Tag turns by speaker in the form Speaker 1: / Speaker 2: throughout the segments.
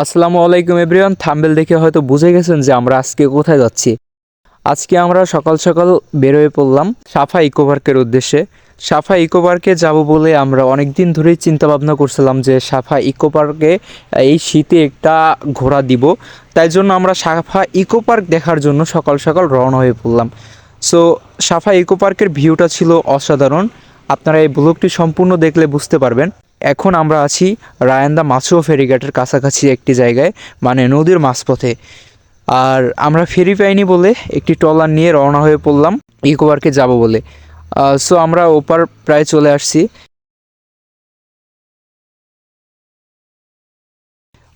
Speaker 1: আসসালামু আলাইকুম everyone, thumbnail দেখে হয়তো বুঝে গেছেন যে আমরা আজকে কোথায় যাচ্ছি। আজকে আমরা সকাল সকাল বেরোয় পড়লাম সাফা ইকো পার্কের উদ্দেশ্যে। সাফা ইকো পার্কে যাব বলে আমরা অনেক দিন ধরেই চিন্তা ভাবনা করছিলাম যে সাফা ইকো পার্কে এই শীতে একটা ঘোরা দিব। তাই জন্য আমরা সাফা ইকো পার্ক দেখার জন্য সকাল সকাল রওনা হয়ে পড়লাম। সো, সাফা ইকো পার্কের ভিউটা ছিল অসাধারণ। আপনারা এই ব্লগটি সম্পূর্ণ দেখলে বুঝতে পারবেন। এখন আমরা আছি রায়ান্দা মাছুয়া ফেরিঘাটের কাছাকাছি একটি জায়গায় মানে নদীর মাঝপথে। আর আমরা ফেরি পাইনি বলে একটি ট্রলার নিয়ে রওনা হয়ে পড়লাম ইকো পার্কে যাব বলে। সো আমরা ওপার প্রায় চলে আসছি।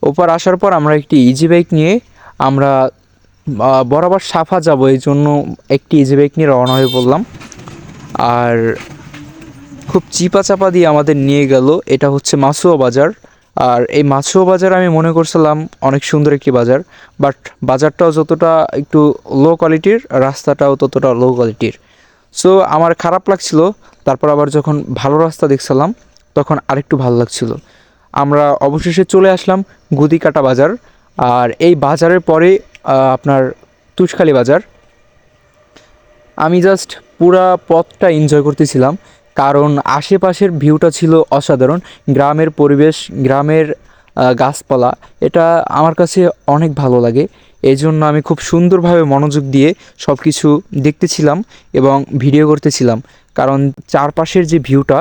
Speaker 1: ওপার আসার পর আমরা একটি ইজি বাইক নিয়ে আমরা বরাবর সাফা যাব, এই জন্য একটি ইজি বাইক নিয়ে রওনা হয়ে পড়লাম। আর খুব চিপা চাপা দিয়ে আমাদের নিয়ে গেল। এটা হচ্ছে মাসুয়া বাজার। আর এই মাছুয়া বাজার আমি মনে করছিলাম অনেক সুন্দর একটি বাজার, বাট বাজারটাও যতটা একটু লো কোয়ালিটির রাস্তাটাও ততটা লো কোয়ালিটির সো আমার খারাপ লাগছিল, তারপর আবার যখন ভালো রাস্তা দেখছিলাম, তখন আরেকটু ভালো লাগছিল। আমরা অবশেষে চলে আসলাম গুদিকাটা বাজার। আর এই বাজারের পরে আপনার তুষখালী বাজার। আমি জাস্ট পুরা পথটা এনজয় করতেছিলাম। কারণ আশেপাশের ভিউটা ছিল অসাধারণ। গ্রামের পরিবেশ, গ্রামের গাছপালা, এটা আমার কাছে অনেক ভালো লাগে। এই জন্য আমি খুব সুন্দরভাবে মনোযোগ দিয়ে সব কিছু দেখতেছিলাম এবং ভিডিও করতেছিলাম। কারণ চারপাশের যে ভিউটা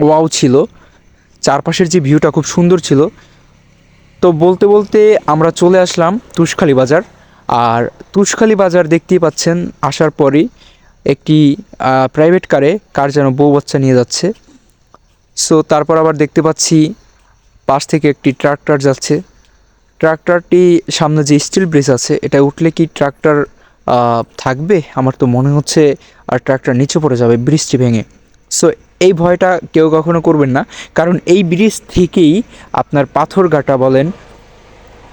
Speaker 1: ওয়াও ছিল, চারপাশের যে ভিউটা খুব সুন্দর ছিল। তো বলতে বলতে আমরা চলে আসলাম তুষখালী বাজার। আর তুষখালী বাজার দেখতেই পাচ্ছেন, আসার পরেই একটি প্রাইভেট কারে কার যেন বউ বাচ্চা নিয়ে যাচ্ছে। সো তারপর আবার দেখতে পাচ্ছি পাশ থেকে একটি ট্রাক্টর যাচ্ছে। ট্রাক্টরটি সামনে যে স্টিল ব্রিজ আছে, এটা উঠলে কি ট্রাক্টর থাকবে? আমার তো মনে হচ্ছে আর ট্রাক্টর নিচে পড়ে যাবে, ব্রিজটি ভেঙে। সো এই ভয়টা কেউ কখনো করবেন না। কারণ এই ব্রিজ থেকেই আপনার পাথর পাথরঘাটা বলেন,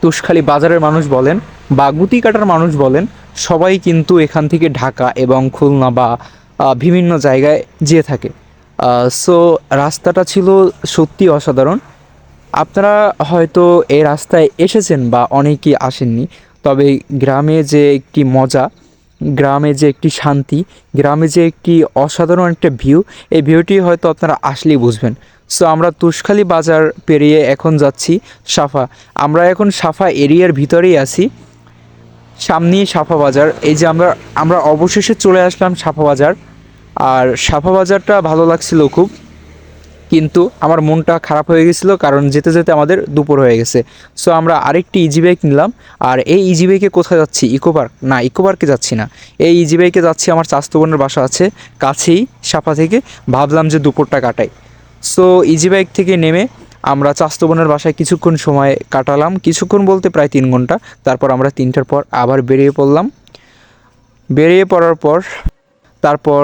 Speaker 1: তুষখালী বাজারের মানুষ বলেন বা গুতিকাটার মানুষ বলেন সবাই কিন্তু এখান থেকে ঢাকা এবং খুলনা বা বিভিন্ন জায়গায় যেয়ে থাকে। সো রাস্তাটা ছিল সত্যি অসাধারণ। আপনারা হয়তো এই রাস্তায় এসেছেন বা অনেকেই আসেননি, তবে গ্রামে যে একটি মজা, গ্রামে যে একটি শান্তি, গ্রামে যে একটি অসাধারণ একটা ভিউ, এই ভিউটি হয়তো আপনারা আসলেই বুঝবেন। সো আমরা তুষখালী বাজার পেরিয়ে এখন যাচ্ছি সাফা। আমরা এখন সাফা এরিয়ার ভিতরেই আছি। সামনেই সাফা বাজার। এই যে আমরা আমরা অবশেষে চলে আসলাম সাফা বাজার। আর সাফা বাজারটা ভালো লাগছিল খুব। কিন্তু আমার মনটা খারাপ হয়ে গেছিল কারণ যেতে যেতে আমাদের দুপুর হয়ে গেছে। সো আমরা আরেকটি ইজি বাইক নিলাম। আর এই ইজি বাইকে কোথায় যাচ্ছি? ইকো পার্ক না ইকো পার্কে যাচ্ছি না। এই ইজি বাইকে যাচ্ছি আমার চাস্তো বোনের বাসা আছে, কাছেই সাফা থেকে। ভাবলাম যে দুপুরটা কাটাই। সো ইজি বাইক থেকে নেমে আমরা চাস্তবনের বাসায় কিছুক্ষণ সময় কাটালাম। কিছুক্ষণ বলতে প্রায় তিন ঘণ্টা। তারপর আমরা তিনটার পর আবার বেরিয়ে পড়লাম। বেরিয়ে পড়ার পর তারপর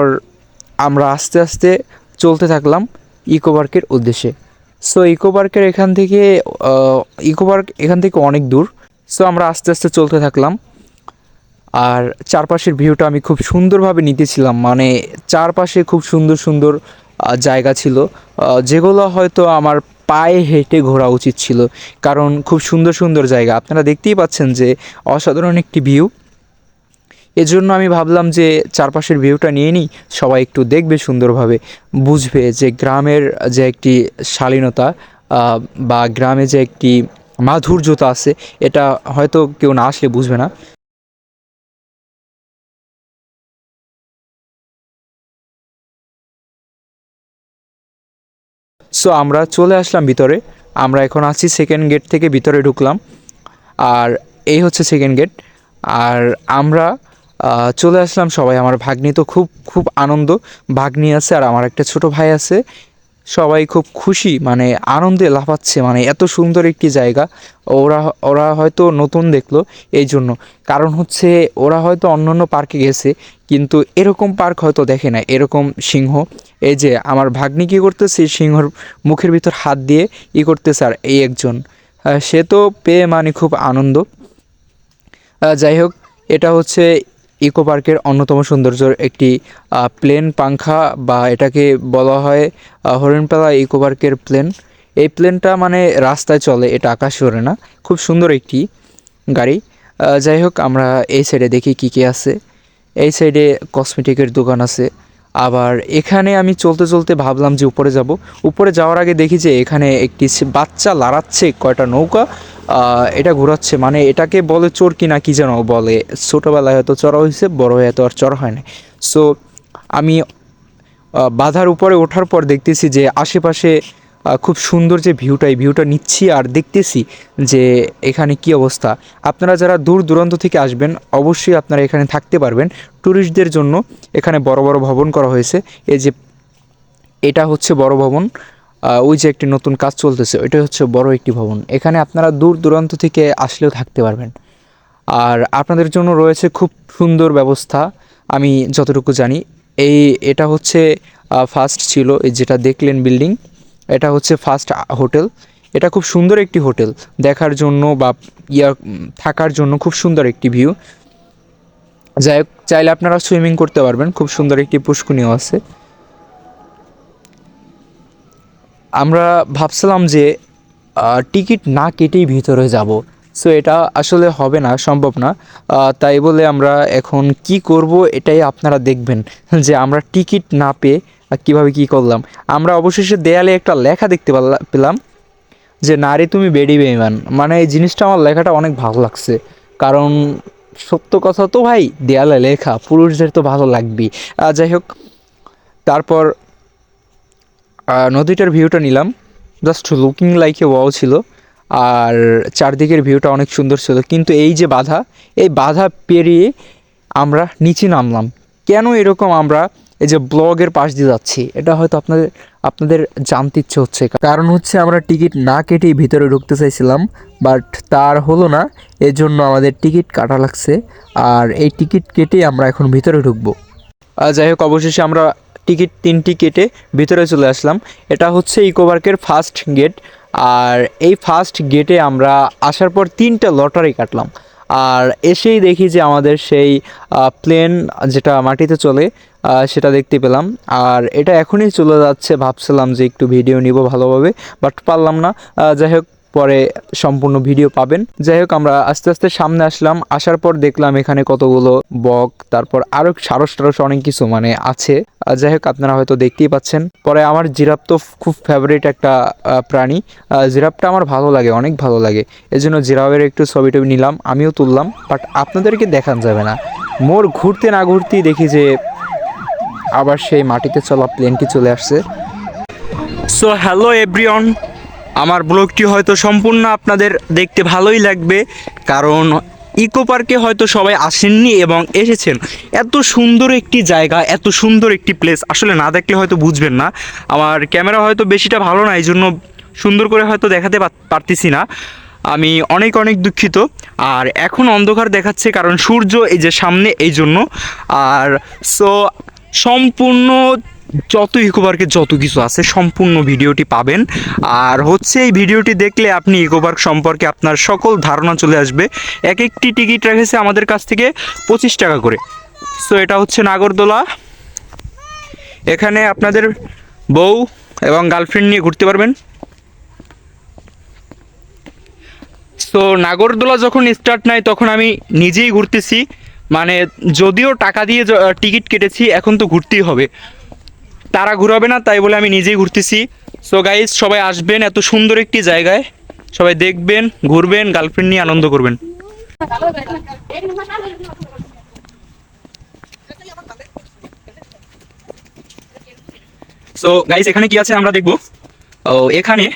Speaker 1: আমরা আস্তে আস্তে চলতে থাকলাম ইকো পার্কের উদ্দেশ্যে। সো ইকো পার্কের এখান থেকে ইকো পার্ক এখান থেকে অনেক দূর। সো আমরা আস্তে আস্তে চলতে থাকলাম। আর চারপাশের ভিউটা আমি খুব সুন্দরভাবে নিতেছিলাম। মানে চারপাশে খুব সুন্দর সুন্দর জায়গা ছিল। যেগুলো হয়তো আমার পায়ে হেঁটে ঘোরা উচিত ছিল। কারণ খুব সুন্দর সুন্দর জায়গা। আপনারা দেখতেই পাচ্ছেন যে অসাধারণ একটি ভিউ। এজন্য আমি ভাবলাম যে চারপাশের ভিউটা নিয়ে নিই। সবাই একটু দেখবে সুন্দরভাবে। বুঝবে যে গ্রামের যে একটি শালীনতা বা গ্রামে যে একটি মাধুর্যতা আছে, এটা হয়তো কেউ না আসলে বুঝবে না। সো আমরা চলে আসলাম ভিতরে। আমরা এখন আছি সেকেন্ড গেট থেকে ভিতরে ঢুকলাম। আর এই হচ্ছে সেকেন্ড গেট আর আমরা চলে আসলাম সবাই। আমার ভাগ্নি তো খুব খুব আনন্দ। ভাগ্নি আছে আর আমার একটা ছোট ভাই আছে। সবাই খুব খুশি মানে আনন্দে লাফাচ্ছে মানে এত সুন্দর একটি জায়গা। ওরা ওরা হয়তো নতুন দেখল এই জন্য। কারণ হচ্ছে, ওরা হয়তো অন্য অন্য পার্কে গেছে। কিন্তু এরকম পার্ক হয়তো দেখে না এরকম সিংহ। এই যে আমার ভাগ্নি কী করতেছে সিংহর মুখের ভিতর হাত দিয়ে ই করতেছে আর এই একজন। সে তো পেয়ে মানে খুব আনন্দ। যাই হোক, এটা হচ্ছে ইকো পার্কের অন্যতম সৌন্দর্যর একটি প্লেন পাংখা বা এটাকে বলা হয় হরিণপালা ইকো পার্কের প্লেন। এই প্লেনটা মানে রাস্তায় চলে, এটা আকাশ ওড়ে না। খুব সুন্দর একটি গাড়ি। যাই হোক, আমরা এই সাইডে দেখি কী কী আছে। এই সাইডে কসমেটিকের দোকান আছে। আবার এখানে আমি চলতে চলতে ভাবলাম যে উপরে যাব। উপরে যাওয়ার আগে দেখি যে এখানে একটি বাচ্চা লাড়াচ্ছে কয়টা নৌকা এটা ঘোরাচ্ছে। মানে এটাকে বলে চোর কি না কি যেন বলে। ছোটোবেলায় হয়তো চড়া হয়েছে, বড় হয়ে তো আর চড়া হয় না সো আমি বাধার উপরে ওঠার পর দেখতেছি যে আশেপাশে খুব সুন্দর যে ভিউটা, এই ভিউটা নিচ্ছি আর দেখতেছি যে এখানে কি অবস্থা। আপনারা যারা দূর দূরান্ত থেকে আসবেন, অবশ্যই আপনারা এখানে থাকতে পারবেন। ট্যুরিস্টদের জন্য এখানে বড় বড় ভবন করা হয়েছে। এই যে এটা হচ্ছে বড় ভবন ওই যে একটি নতুন কাজ চলতেছে, ওইটা হচ্ছে বড় একটি ভবন। এখানে আপনারা দূর দূরান্ত থেকে আসলেও থাকতে পারবেন। আর আপনাদের জন্য রয়েছে খুব সুন্দর ব্যবস্থা, আমি যতটুকু জানি। এই, এটা হচ্ছে ফার্স্ট ছিল, এই যেটা দেখলেন বিল্ডিং এটা হচ্ছে ফার্স্ট হোটেল এটা খুব সুন্দর একটি হোটেল দেখার জন্য বা ইয়া, থাকার জন্য খুব সুন্দর একটি ভিউ যাই হোক, চাইলে আপনারা সুইমিং করতে পারবেন। খুব সুন্দর একটি পুষ্কুনিও আছে। আমরা ভাবছিলাম যে টিকিট না কেটেই ভিতরে যাব। সো এটা আসলে হবে না, সম্ভব না। তাই বলে আমরা এখন কি করব এটাই আপনারা দেখবেন। যে আমরা টিকিট না পেয়ে কীভাবে কি করলাম? আমরা অবশেষে দেয়ালে একটা লেখা দেখতে পেলাম যে, নারী তুমি বেডি বেইমান। মানে এই জিনিসটা আমার লেখাটা অনেক ভালো লাগছে। কারণ সত্য কথা তো ভাই, দেয়ালে লেখা, পুরুষদের তো ভালো লাগবেই। যাই হোক, তারপর নদীটার ভিউটা নিলাম। Just looking like a wow ছিল। আর চারদিকের ভিউটা অনেক সুন্দর ছিল। কিন্তু এই যে বাধা, এই বাধা পেরিয়ে আমরা নিচে নামলাম। কেন এরকম আমরা এই যে ব্লগের পাশ দিয়ে যাচ্ছি, এটা হয়তো আপনাদের আপনাদের জানতে ইচ্ছে হচ্ছে। কারণ হচ্ছে আমরা টিকিট না কেটেই ভিতরে ঢুকতে চাইছিলাম, বাট তার হলো না এর জন্য আমাদের টিকিট কাটা লাগছে, আর এই টিকিট কেটেই আমরা এখন ভিতরে ঢুকবো। যাই হোক, অবশেষে আমরা টিকিট তিনটি কেটে ভিতরে চলে আসলাম। এটা হচ্ছে ইকো পার্কের ফার্স্ট গেট, আর এই ফার্স্ট গেটে আমরা আসার পর তিনটা লটারি কাটলাম। আর এসেই দেখি যে আমাদের সেই প্লেন যেটা মাটিতে চলে সেটা দেখতে পেলাম। আর এটা এখনই চলে যাচ্ছে ভাবছিলাম যে একটু ভিডিও নিব ভালোভাবে বাট পারলাম না। যাই হোক পরে সম্পূর্ণ ভিডিও পাবেন। যাই হোক আমরা আস্তে আস্তে সামনে আসলাম। আসার পর দেখলাম এখানে কতগুলো বক তারপর আরও সারস টারস অনেক কিছু মানে আছে। যাই হোক আপনারা হয়তো দেখতেই পাচ্ছেন। পরে আমার জিরাফ তো খুব ফেভারিট একটা প্রাণী। আহ, জিরাফটা আমার ভালো লাগে অনেক ভালো লাগে। এই জন্য জিরাফের একটু ছবি টবি নিলাম আমিও তুললাম বাট আপনাদেরকে দেখান যাবে না। মোর ঘুরতে না ঘুরতেই দেখি যে আবার সেই মাটিতে চলা প্লেনটি চলে আসছে। সো হ্যালো এভরিওন আমার ব্লগটি হয়তো সম্পূর্ণ আপনাদের দেখতে ভালোই লাগবে, কারণ ইকো পার্কে হয়তো সবাই আসেননি এবং এসেছেন। এত সুন্দর একটি জায়গা, এত সুন্দর একটি প্লেস আসলে না দেখলে হয়তো বুঝবেন না। আমার ক্যামেরা হয়তো বেশিটা ভালো না এই জন্য সুন্দর করে হয়তো দেখাতে পার- পারতেছি না। আমি অনেক অনেক দুঃখিত। আর এখন অন্ধকার দেখাচ্ছে, কারণ সূর্য এই যে সামনে এই জন্য আর সো সম্পূর্ণ যত ইকো পার্কে যত কিছু আছে, সম্পূর্ণ ভিডিওটি পাবেন। আর হচ্ছে এই ভিডিওটি দেখলে আপনি ইকো পার্ক সম্পর্কে আপনার সকল ধারণা চলে আসবে। এক একটি টিকিট রেখেছে আমাদের কাছ থেকে পঁচিশ টাকা করে। সো এটা হচ্ছে নাগরদোলা। এখানে আপনাদের বউ এবং গার্লফ্রেন্ড নিয়ে ঘুরতে পারবেন। তো নাগরদোলা যখন স্টার্ট নেয় তখন আমি নিজেই ঘুরতেছি। মানে যদিও টাকা দিয়ে টিকিট কেটেছি, এখন তো ঘুরতেই হবে। তারা ঘুরাবে না, তাই বলে আমি নিজেই ঘুরতেছি। সো গাইজ সবাই আসবেন, এত সুন্দর একটি জায়গায়। সবাই দেখবেন, ঘুরবেন গার্লফ্রেন্ড নিয়ে আনন্দ করবেন। সো গাইজ এখানে কি আছে আমরা দেখব? ও, এখানে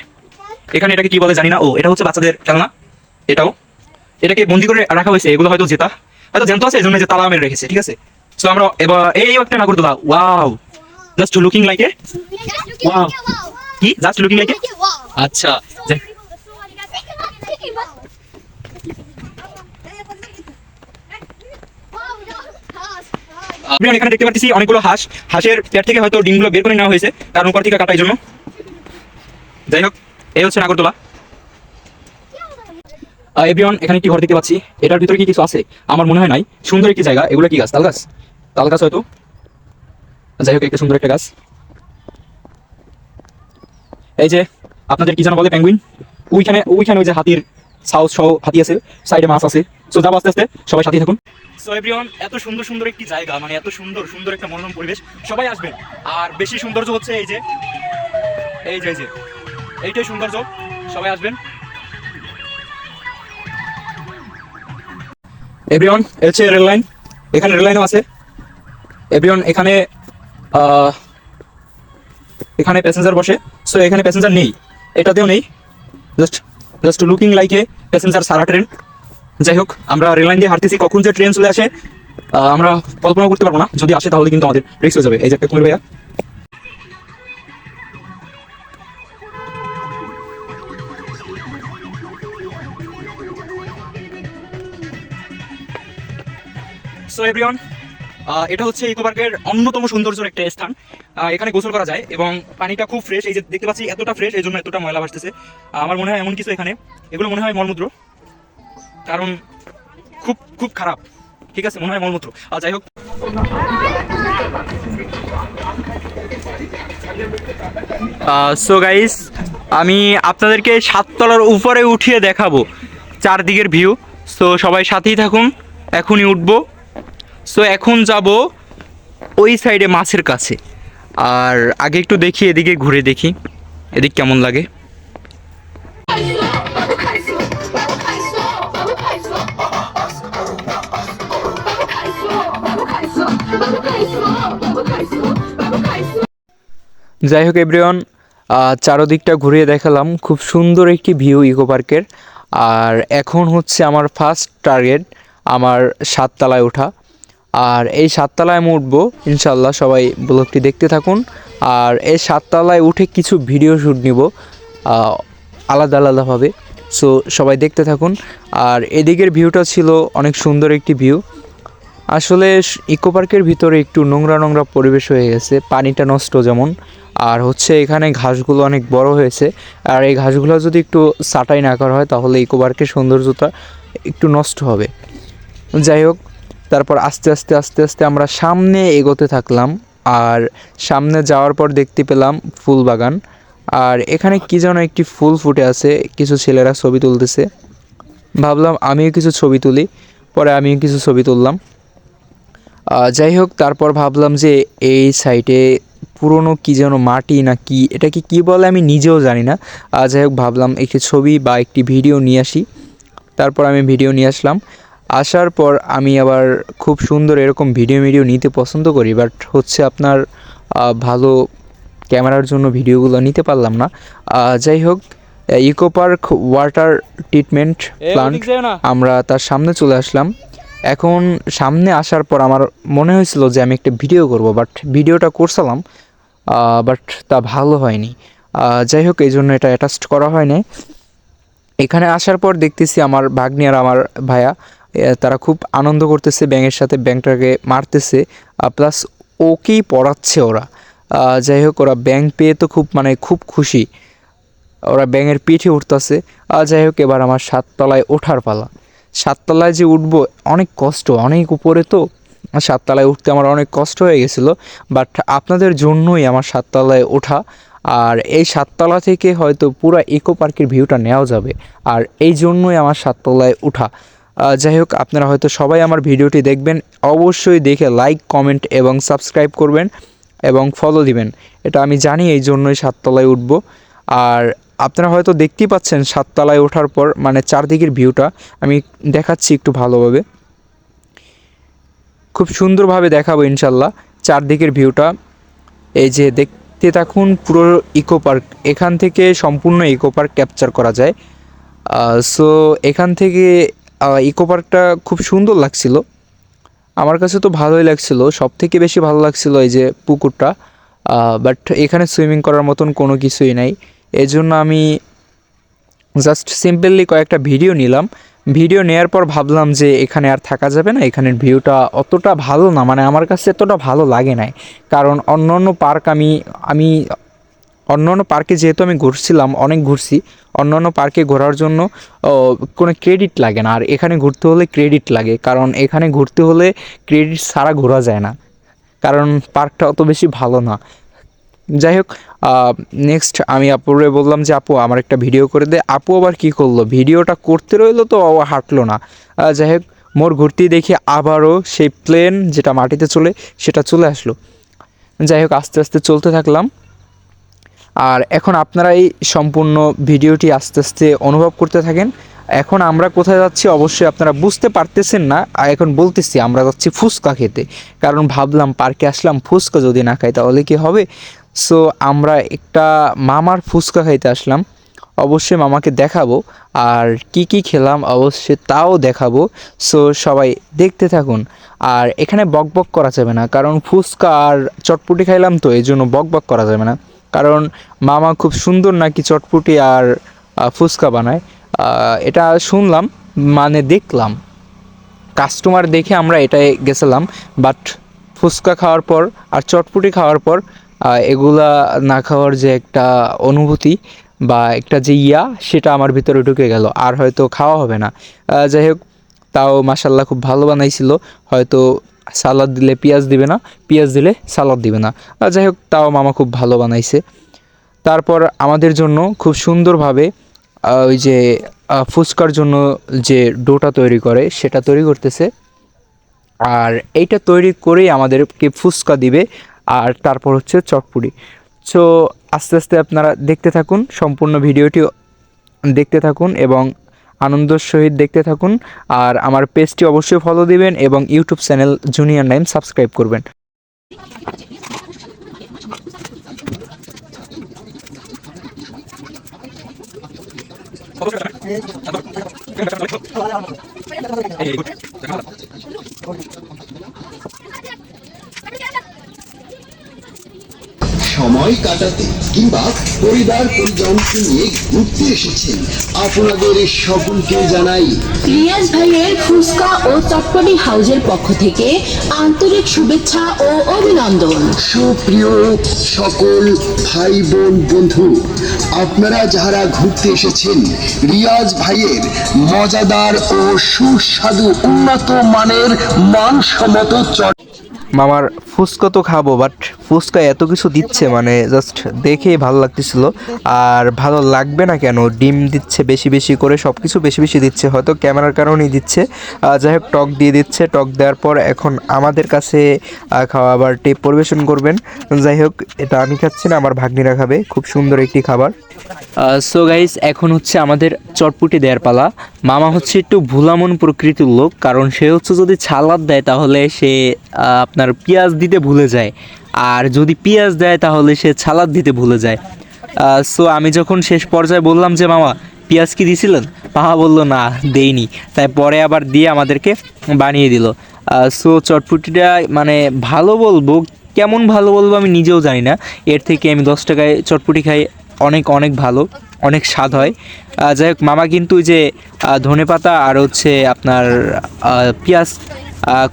Speaker 1: এখানে এটাকে কি বলে জানি না। ও, এটা হচ্ছে বাচ্চাদের খেলনা। এটাও। এটাকে বন্দি করে রাখা হয়েছে, এগুলো হয়তো জেতা। জ্যান্ত আছে যে তালা মেরে রেখেছে, ঠিক আছে? সো আমরা এবার, এই একটা নাগরদোলা wow just looking like a Wow. কি? জাস্ট লুকিং লাইক এ আচ্ছা এখানে দেখতে পাচ্ছি অনেকগুলো হাঁস। হাঁসের পেট থেকে হয়তো ডিমগুলো বের করে নেওয়া হয়েছে কারণ উপর থেকে কাটার জন্য। যাই হোক, এই হচ্ছে নাগরদোলা এভরিওয়ান এখানে একটি ঘর দেখতে পাচ্ছি। এটার ভিতরে কি কিছু আছে? আমার মনে হয় নাই। সুন্দর একটি জায়গা। এগুলো কি গাছ? তাল গাছ। তাল গাছ হয়তো। যাই হোক, একটা সুন্দর একটা গাছ। এই যে, আপনাদের কি যেন বলে পেঙ্গুইন ওইখানে ওইখানে ওই যে হাতির সাউথ সহ হাতি আছে। সাইডে মাছ আছে। সো যাব আস্তে আস্তে। সবাই সাথে থাকুন। সো এভরিওয়ান এত সুন্দর সুন্দর একটি জায়গা মানে এত সুন্দর সুন্দর একটা মনোরম পরিবেশ। সবাই আসবেন। আর বেশি সৌন্দর্য হচ্ছে এই যে এই যে এই যে, এইটাই সৌন্দর্য। সবাই আসবেন। এভরিওয়ান হচ্ছে রেল লাইন এখানে রেল লাইনও আছে। এভরিওয়ান এখানে এখানে প্যাসেঞ্জার বসে। সো এখানে প্যাসেঞ্জার নেই। এটাতেও নেই। Just just looking like a passenger Sara train যাই হোক, আমরা রেল লাইন দিয়ে হাঁটতেছি। কখন যে ট্রেন চলে আসে আমরা কল্পনা করতে পারব না। যদি আসে, তাহলে কিন্তু আমাদের রিক্স হয়ে যাবে। এই যে একটা ভাইয়া। সো এভরিওয়ান এটা হচ্ছে ইকো পার্কের অন্যতম সৌন্দর্যের একটা স্থান। এখানে গোসল করা যায় এবং পানিটা খুব ফ্রেশ এই যে দেখতে পাচ্ছি এতটা ফ্রেশ এই জন্য এতটা ময়লা ভাসতেছে আমার মনে হয় এমন কিছু এখানে। এগুলো মনে হয় মলমূত্র। কারণ খুব খুব খারাপ। ঠিক আছে, মনে হয় মলমূত্র। আর যাই হোক। সো গাইস আমি আপনাদেরকে সাততলার উপরে উঠিয়ে দেখাবো চারদিকের ভিউ সো সবাই সাথেই থাকুন। এখনই উঠবো। সো এখন যাব ওই সাইডে মাছের কাছে। আর আগে একটু দেখি, এদিকে ঘুরে দেখি। এদিক কেমন লাগে? যাই হোক এভরিওয়ান চারোদিকটা ঘুরিয়ে দেখালাম। খুব সুন্দর একটি ভিউ ইকো পার্কের আর এখন হচ্ছে আমার ফার্স্ট টার্গেট আমার সাততলায় ওঠা। আর এই সাততলায় আমি উঠবো, ইনশাল্লাহ সবাই ব্লগটি দেখতে থাকুন। আর এই সাততলায় উঠে কিছু ভিডিও শ্যুট নিব আলাদা আলাদাভাবে। সো সবাই দেখতে থাকুন। আর এদিকের ভিউটা ছিল অনেক সুন্দর একটি ভিউ আসলে ইকো পার্কের ভিতরে একটু নোংরা নোংরা পরিবেশ হয়ে গেছে, পানিটা নষ্ট যেমন। আর হচ্ছে এখানে ঘাসগুলো অনেক বড় হয়েছে। আর এই ঘাসগুলো যদি একটু সাটাই না করা হয়, তাহলে ইকো পার্কের সৌন্দর্যতা একটু নষ্ট হবে। যাই হোক তারপর আস্তে আস্তে আস্তে আস্তে আমরা সামনে এগোতে থাকলাম আর সামনে যাওয়ার পর দেখতে পেলাম ফুল বাগান। আর এখানে কি যেন একটি ফুল ফুটে আছে, কিছু ছেলেরা ছবি তুলতেছে। ভাবলাম আমিও কিছু ছবি তুলি, পরে আমিও কিছু ছবি তুললাম। যাই হোক, তারপর ভাবলাম যে এই সাইডে পুরনো কি যেন মাটি না কি, এটাকে কি বলে আমি নিজেও জানি না। যাই হোক, ভাবলাম একটি ছবি বা একটি ভিডিও নিয়ে আসি। তারপর আমি ভিডিও নিয়ে আসলাম। আসার পর আমি আবার খুব সুন্দর এরকম ভিডিও ভিডিও নিতে পছন্দ করি বাট হচ্ছে আপনার ভালো ক্যামেরার জন্য ভিডিওগুলো নিতে পারলাম না। যাই হোক eco park water treatment plant আমরা তার সামনে চলে আসলাম। এখন সামনে আসার পর আমার মনে হয়েছিল যে আমি একটা ভিডিও করব বাট ভিডিওটা করছিলাম বাট তা ভালো হয়নি। যাই হোক এই জন্য এটা অ্যাটাচড করা হয়নি এখানে আসার পর দেখতেছি আমার ভাগ্নি আর আমার ভাইয়া তারা খুব আনন্দ করতেছে, ব্যাঙের সাথে ব্যাংকটাকে মারতেছে প্লাস ওকেই পড়াচ্ছে ওরা। যাই হোক, ওরা ব্যাংক পেয়ে তো খুব মানে খুব খুশি। ওরা ব্যাঙের পিঠে উঠতেছে। আর যাই হোক, এবার আমার সাততলায় ওঠার পালা। সাততলায় যে উঠবো, অনেক কষ্ট, অনেক উপরে তো। সাততলায় উঠতে আমার অনেক কষ্ট হয়ে গেছিল বাট আপনাদের জন্যই আমার সাততলায় ওঠা। আর এই সাততলা থেকে হয়তো পুরো ইকো পার্কের ভিউটা নেওয়া যাবে। আর এই জন্যই আমার সাততলায় ওঠা। যাই হোক, আপনারা হয়তো সবাই আমার ভিডিওটি দেখবেন। অবশ্যই দেখে লাইক কমেন্ট এবং সাবস্ক্রাইব করবেন এবং ফলো দিবেন। এটা আমি জানি এই জন্যই সাততলায় উঠব। আর আপনারা হয়তো দেখতেই পাচ্ছেন সাততলায় ওঠার পর মানে চারদিকের ভিউটা আমি দেখাচ্ছি একটু ভালোভাবে। খুব সুন্দরভাবে দেখাবো ইনশাল্লাহ চারদিকের ভিউটা এই যে দেখতে থাকুন, পুরো ইকো পার্ক এখান থেকে সম্পূর্ণ ইকো পার্ক ক্যাপচার করা যায়। সো এখান থেকে ইকো পার্কটা খুব সুন্দর লাগছিল। আমার কাছে তো ভালোই লাগছিল। সব থেকে বেশি ভালো লাগছিল এই যে পুকুরটা। বাট এখানে সুইমিং করার মতন কোনো কিছুই নাই। এই জন্য আমি জাস্ট সিম্পলি কয়েকটা ভিডিও নিলাম। ভিডিও নেওয়ার পর ভাবলাম যে এখানে আর থাকা যাবে না। এখানের ভিউটা অতটা ভালো না। মানে আমার কাছে এতটা ভালো লাগে নাই। কারণ অন্য অন্য পার্ক আমি আমি অন্য অন্য পার্কে যেহেতু আমি ঘুরছিলাম, অনেক ঘুরছি অন্য অন্য পার্কে ঘোরার জন্য কোনো ক্রেডিট লাগে না। আর এখানে ঘুরতে হলে ক্রেডিট লাগে, কারণ এখানে ঘুরতে হলে ক্রেডিট ছাড়া ঘোরা যায় না। কারণ পার্কটা অত বেশি ভালো না। যাই হোক নেক্সট আমি আপুরে বললাম যে, আপু, আমার একটা ভিডিও করে দে। আপু আবার কি করল? ভিডিওটা করতে রইল তো হাঁটলো না। যাই হোক, মোর ঘুরতে দেখি আবারও সেই প্লেন যেটা মাটিতে চলে, সেটা চলে আসলো। যাই হোক, আস্তে আস্তে চলতে থাকলাম। আর এখন আপনারা এই সম্পূর্ণ ভিডিওটি আস্তে আস্তে অনুভব করতে থাকেন। এখন আমরা কোথায় যাচ্ছি অবশ্যই আপনারা বুঝতে পারতেছেন না। আর এখন বলতেছি, আমরা যাচ্ছি ফুচকা খেতে। কারণ ভাবলাম পার্কে আসলাম, ফুচকা যদি না খাই তাহলে কি হবে? সো আমরা একটা মামার ফুচকা খাইতে আসলাম। অবশ্যই মামাকে দেখাবো। আর কি কি খেলাম অবশ্যই তাও দেখাবো। সো সবাই দেখতে থাকুন। আর এখানে বক বক করা যাবে না। কারণ ফুচকা আর চটপটি খাইলাম তো এই জন্য বক বক করা যাবে না। কারণ মামা খুব সুন্দর নাকি চটপুটি আর ফুচকা বানায়। এটা শুনলাম মানে দেখলাম। কাস্টমার দেখে আমরা এটাই গেছিলাম বাট ফুচকা খাওয়ার পর আর চটপুটি খাওয়ার পর এগুলা না খাওয়ার যে একটা অনুভূতি বা একটা যে ইয়া, সেটা আমার ভিতরে ঢুকে গেল, আর হয়তো খাওয়া হবে না। যাই হোক, তাও মাসাল্লাহ খুব ভালো বানাইছিল, হয়তো সালাদ দিলে পেঁয়াজ দিবে না, পেঁয়াজ দিলে সালাদ দিবে না। যাই হোক, তাও মামা খুব ভালো বানাইছে। তারপর আমাদের জন্য খুব সুন্দরভাবে ওই যে ফুচকার জন্য যে ডোটা তৈরি করে, সেটা তৈরি করতেছে। আর এইটা তৈরি করেই আমাদেরকে ফুচকা দিবে। আর তারপর হচ্ছে চটপুরি সো আস্তে আস্তে আপনারা দেখতে থাকুন, সম্পূর্ণ ভিডিওটি দেখতে থাকুন এবং আনন্দের সহিত দেখতে থাকুন আর আমার পেজটি অবশ্যই ফলো দিবেন এবং YouTube channel junior Naim subscribe করবেন
Speaker 2: সময় কাটাতে কিংবা পরিবার পরিজনকে নিয়ে ঘুরতে এসেছেন। আপনাদের সকলকে জানাই
Speaker 3: রিয়াজ ভাইয়ের ফুচকা ও চটপটি হাউজের পক্ষ থেকে আন্তরিক শুভেচ্ছা ও অভিনন্দন।
Speaker 2: সুপ্রিয় সকল ভাই বোন বন্ধু আপনারা যারা ঘুরতে এসেছেন রিয়াজ ভাইয়ের মজাদার ও সুস্বাদু উন্নত মানের মানসম্মত চট
Speaker 1: মামার ফুচকা তো খাব বাট ফুচকা এত কিছু দিচ্ছে মানে জাস্ট দেখেই ভালো লাগতেছিল। আর ভালো লাগবে না কেন? ডিম দিচ্ছে বেশি বেশি করে সব কিছু বেশি বেশি দিচ্ছে। হয়তো ক্যামেরার কারণেই দিচ্ছে। যাই হোক, টক দিয়ে দিচ্ছে। টক দেওয়ার পর এখন আমাদের কাছে খাবারটি পরিবেশন করবেন। যাই হোক, এটা আমি খাচ্ছি না, আমার ভাগ্নিরা খাবে। খুব সুন্দর একটি খাবার। সো গাইস এখন হচ্ছে আমাদের চটপুটি দেওয়ার পালা। মামা হচ্ছে একটু ভুলামন প্রকৃতির লোক, কারণ সে হচ্ছে যদি ছালাদ দেয়, তাহলে সে আপনার পেঁয়াজ দিতে ভুলে যায়। আর যদি পেঁয়াজ দেয় তাহলে সে ছালাদ দিতে ভুলে যায়। সো আমি যখন শেষ পর্যায়ে বললাম যে, মামা, পেঁয়াজ কি দিছিলেন? মামা বলল, না, দেইনি। তাই পরে আবার দিয়ে আমাদেরকে বানিয়ে দিল। সো চটপুটিটা মানে ভালো বলব, কেমন ভালো বলব আমি নিজেও জানি না। এর থেকে আমি দশ টাকায় চটপুটি খাই অনেক অনেক ভালো, অনেক স্বাদ হয়। যাই হোক, মামা কিন্তু যে ধনে পাতা আর হচ্ছে আপনার পেঁয়াজ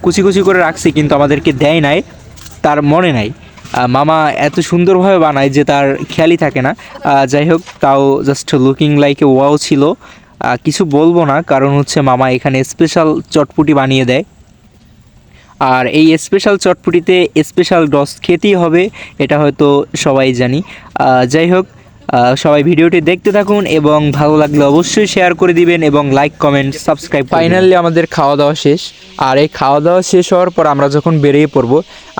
Speaker 1: কুচি কুচি করে রাখছে কিন্তু আমাদেরকে দেয় নাই। তার মনে নাই। মামা এত সুন্দরভাবে বানায় যে তার খেয়ালই থাকে না। যাই হোক, তাও just looking like a wow ছিল। কিছু বলব না, কারণ হচ্ছে মামা এখানে স্পেশাল চটপুটি বানিয়ে দেয়। আর এই স্পেশাল চটপুটিতে স্পেশাল ডস খেতেই হবে, এটা হয়তো সবাই জানি। যাই হোক সবাই ভিডিওটি দেখতে থাকুন এবং ভালো লাগলে অবশ্যই শেয়ার করে দিবেন এবং লাইক কমেন্ট সাবস্ক্রাইব ফাইনালি আমাদের খাওয়া দাওয়া শেষ। আর এই খাওয়া দাওয়া শেষ হওয়ার পর আমরা যখন বেরিয়ে পড়ব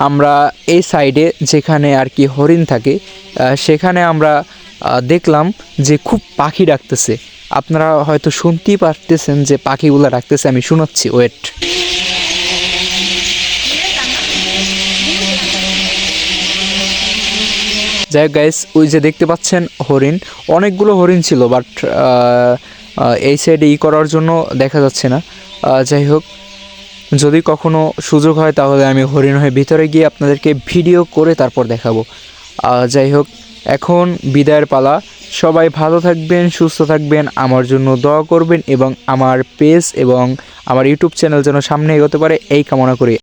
Speaker 1: আমরা এই সাইডে যেখানে আর কি হরিণ থাকে সেখানে আমরা দেখলাম যে খুব পাখি ডাকতেছে। আপনারা হয়তো শুনতেই পারতেছেন যে পাখিগুলো ডাকতেছে আমি শোনাচ্ছি ওয়েট যাই গাইস ওই যে দেখতে পাচ্ছেন হরিণ। অনেকগুলো হরিণ ছিল বাট এই সাইডে ই করার জন্য দেখা যাচ্ছে না। যাই হোক, যদি কখনো সুযোগ হয় তাহলে আমি হরিণ হয়ে ভিতরে গিয়ে আপনাদেরকে ভিডিও করে তারপর দেখাবো। যাই হোক, এখন বিদায়ের পালা। সবাই ভালো থাকবেন, সুস্থ থাকবেন, আমার জন্য দোয়া করবেন এবং আমার পেজ এবং আমার ইউটিউব চ্যানেল যেন সামনে এগোতে পারে, এই কামনা করি।